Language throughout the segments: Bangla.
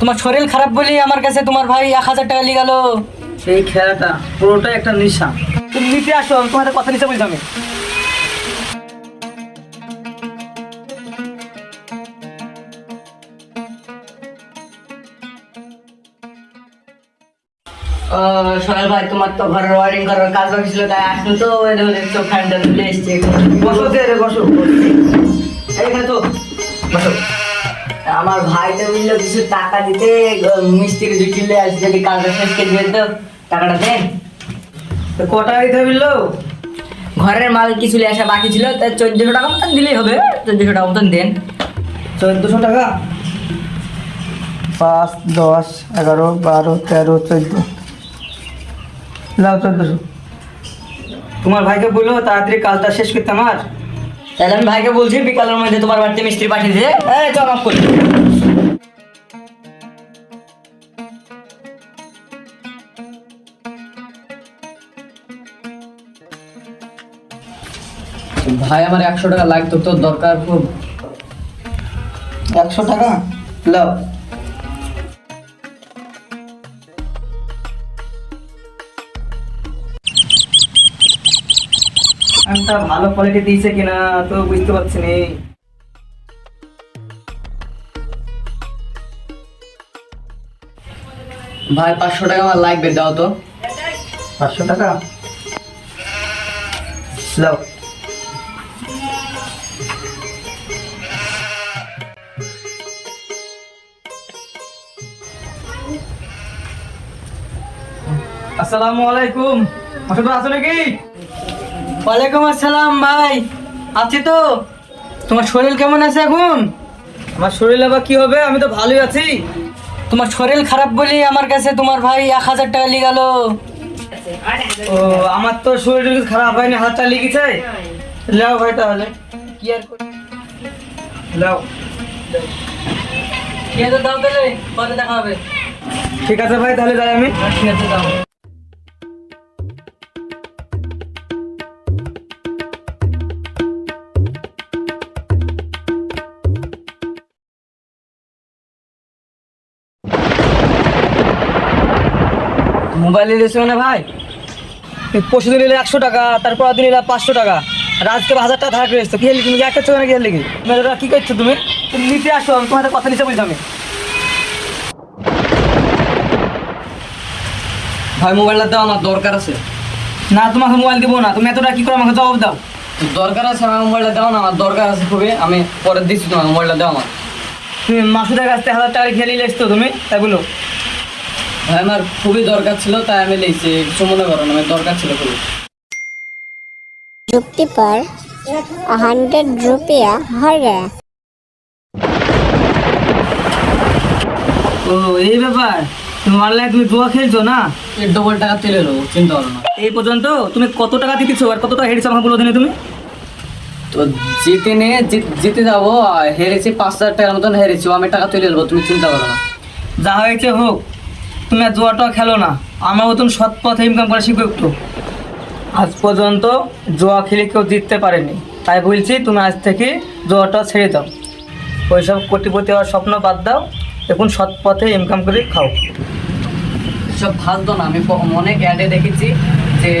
তোমার শরীর খারাপ বলে আমার কাছে তোমার ভাই এক হাজার টাকা নিয়ে গেল। এই খেলাটা পুরোটাই একটা নেশা। তুমি নিতে আসো আমি তোমার কথা নিতে বলছি আমি। সোহেল ভাই তোমার তো ঘরের ওয়ারিং করার কাজ বাকি ছিল তাই আসলো তো দেখছ ফ্যানটা তুলে এসছে। বসো রে, বসো। তো বসো। আমার ভাই তো বলল কিছু টাকা দিতে মিস্ত্রি জুটিলে আসে যদি কাজটা শেষ করে দিয়ে তো টাকাটা দেন তো কটা দিতে বলল? ঘরের মাল কিছু নিয়ে আসা বাকি ছিল তাই চোদ্দশো টাকা মতন দিলেই হবে চোদ্দশো টাকা মতন দেন। চোদ্দশো টাকা? পাঁচ দশ এগারো বারো তেরো চোদ্দ। লাও চোদ্দশো। তোমার ভাইকে বলল তাড়াতাড়ি কাজটা শেষ করতে আমার। তাহলে আমি ভাইকে বলছি বিকালের মধ্যে তোমার বাড়িতে মিস্ত্রি পাঠিয়ে দিয়ে হ্যাঁ চল অফ করি ভাই আমার একশো টাকা লাগতো তোর দরকার খুব। একশো টাকা? লাও একটা ভালো কোয়ালিটি দিয়েছে কিনা তো বুঝতে পারছি নি। ভাই পাঁচশো টাকা আমার লাগবে দাও তো। পাঁচশো টাকা? লাও আসসালামু আলাইকুম। ভাই আছো নাকি? ওয়ালাইকুম আসসালাম ভাই। আছি তো? তোমার শরীর কেমন আছে এখন? আমার শরীর আবার কি হবে? আমি তো ভালোই আছি। তোমার শরীর খারাপ বলে আমার কাছে তোমার ভাই এক হাজার টাকা নিয়ে গেল। ও আমার তো শরীর খারাপ হয়নি হাতটা লেগেছে লাও ভাই তাহলে। কি আর করি? লাও। ঠিক আছে দাও তাহলে পরে দেখা হবে। ঠিক আছে ভাই তাহলে যাই আমি। হ্যাঁ, ঠিক আছে দাও। মোবাইল দিয়েছ না ভাই? পরশু দিন একশো টাকা, তারপর দিন নিলে পাঁচশো টাকা। আর আজকে হাজার টাকা ধার করে এসছো। কি তুমি? একটা চোখে কি হলি কি করছ তুমি? তুমি নিতে আসো, আমি তোমার কথা নিতে বলছি আমি ভাই, মোবাইলটা দাও, আমার দরকার আছে। না, তোমাকে মোবাইল দিব না। তুমি এতটা কি করো, আমাকে জবাব দাও। দরকার আছে আমার মোবাইলটা দাও না, আমার দরকার আছে খুবই। আমি পরে দিচ্ছি তোমার মোবাইলটা দাও আমার তুমি মাসুদের কাছ থেকে হাজার টাকা খেয়ে নিলে এসছো তুমি? তাই বলো। ভাই আমার খুবই দরকার ছিল তাই আমি লিখছি কিছু মনে করো না দরকার ছিল খুবই। যুক্তি পর হান্ড্রেড রুপিয়া হর ও এই ব্যাপার তুমি অনলাইন তুমি ডুয়া খেলছো না? এর ডবল টাকা তেলে দেবো চিন্তা করো না। এই পর্যন্ত তুমি কত টাকা দিতেছো আর কত টাকা হেরেছো আমাকে বলো দিনে তুমি? তো জিতে নিয়ে জিতে যাব হেরেছি পাঁচ হাজার টাকার মতন হেরেছি আমি টাকা তুলে নেব তুমি চিন্তা করো না। যা হয়েছে হোক তুমি আর জুয়াটা খেলো না। আমার মতন সৎ পথে ইনকাম করা শিখো একটু। আজ পর্যন্ত জুয়া খেলে কেউ জিততে পারেনি। তাই বলছি তুমি আজ থেকে জুয়াটা ছেড়ে দাও। ওইসব কোটিপতি হওয়ার স্বপ্ন বাদ দাও। এখন সৎ পথে ইনকাম করে খাও। সব ভাবতো না। আমি অনেক অ্যাডে দেখেছি যে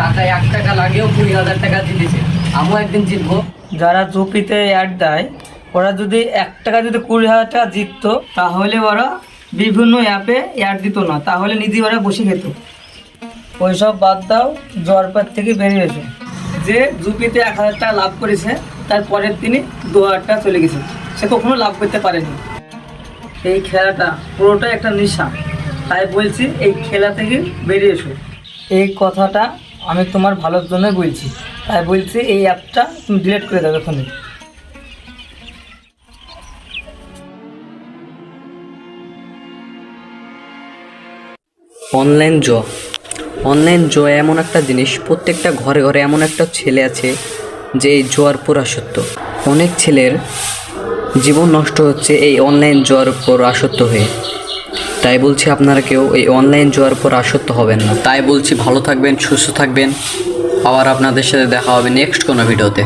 টাকা এক টাকা লাগেও কুড়ি হাজার টাকা জিতেছে। আমিও একদিন জিতবো। যারা জুপিতে অ্যাড দেয় ওরা যদি এক টাকা যদি কুড়ি হাজার টাকা জিততো তাহলে ওরা বিভিন্ন অ্যাপে অ্যাড দিত না। তাহলে নিজে ওরা বসে খেত। ওইসব বাদ দাও জ্বরপাত থেকে বেরিয়ে এসো। যে জুপিতে এক হাজার টাকা লাভ করেছে, তার পরের দিনই দু হাজার টাকা চলে গেছে। সে কখনো লাভ করতে পারেনি। এই খেলাটা পুরোটাই একটা নেশা। তাই বলছি, এই খেলা থেকে বেরিয়ে এসো। এই কথাটা আমি তোমার ভালোর জন্যই বলছি। তাই বলছি, এই অ্যাপটা তুমি ডিলিট করে দাও এখনই অনলাইন জ অনলাইন জ এমন একটা জিনিস, প্রত্যেকটা ঘরে ঘরে এমন একটা ছেলে আছে যে এই জোয়ার পুরা সত্য অনেক ছেলের জীবন নষ্ট হচ্ছে এই অনলাইন জোয়ার উপর আসক্ত হয়ে। তাই বলছি আপনারা কেউ এই অনলাইন জোয়ার উপর আসক্ত হবেন না। তাই বলছি ভালো থাকবেন, সুস্থ থাকবেন। আবার আপনাদের সাথে দেখা হবে নেক্সট কোনো ভিডিওতে